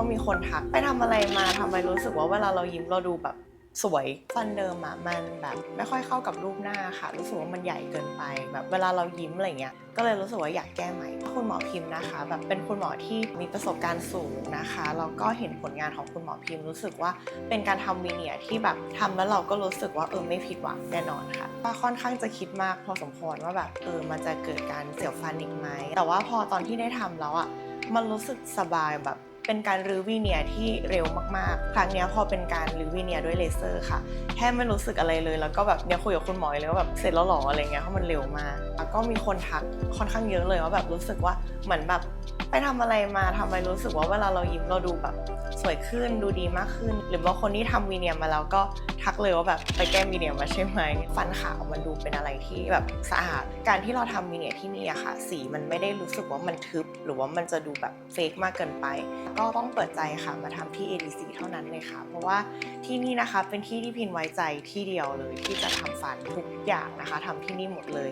ก็มีคนทักไปทำอะไรมาทำไมรู้สึกว่าเวลาเรายิ้มเราดูแบบสวยฟันเดิมอะมันแบบไม่ค่อยเข้ากับรูปหน้าค่ะ รู้สึกว่ามันใหญ่เกินไป แบบเวลาเรายิ้มอะไรเงี้ยก็เลยรู้สึกว่าอยากแก้ใหม่คุณหมอพิมพ์นะคะ แบบเป็นคุณหมอที่มีประสบการณ์สูงนะคะแล้วก็เห็นผลงานของคุณหมอพิมพ์ รู้สึกว่าเป็นการทำวีเนียร์ที่แบบทำแล้วเราก็รู้สึกว่าเออไม่ผิดหวังแน่นอนค่ะว่าค่อนข้างจะคิดมากพอสมควรว่าแบบเออมันจะเกิดการเสียวฟันอีกไหมแต่ว่าพอตอนที่ได้ทำแล้วอะมันรู้สึกสบายแบบ เป็นการรื้อวีเนียร์ที่เร็วมากๆ ครั้งนี้พอเป็นการรื้อวีเนียร์ด้วยเลเซอร์ค่ะแทบไม่รู้สึกอะไรเลย แล้วก็แบบเนี่ยคุยกับคุณหมอเลยว่าแบบเสร็จแล้วหรออะไรเงี้ยเพราะมันเร็วมากแล้วก็มีคนทักค่อนข้างเยอะเลยว่าแบบรู้สึกว่าเหมือนแบบไปทำอะไรมาทำไมรู้สึกว่าเวลาเรายิ้มเราดูแบบสวยขึ้นดูดีมากขึ้น หรือว่าคนที่ทำวีเนียร์มาแล้วก็ทักเลยว่าแบบไปแก้วีเนียร์มาใช่ไหมฟันขาวมันดูเป็นอะไรที่แบบสะอาด การที่เราทำวีเนียร์ที่นี่อะค่ะ สีมันไม่ได้รู้สึกว่ามันทึบ หรือว่ามันจะดูแบบเฟกมากเกินไปก็ต้องเปิดใจค่ะมาทำที่ ADC เท่านั้นเลยค่ะ เพราะว่าที่นี่นะคะเป็นที่ที่พินไว้ใจที่เดียวเลยที่จะทำฟันทุกอย่างนะคะทำที่นี่หมดเลย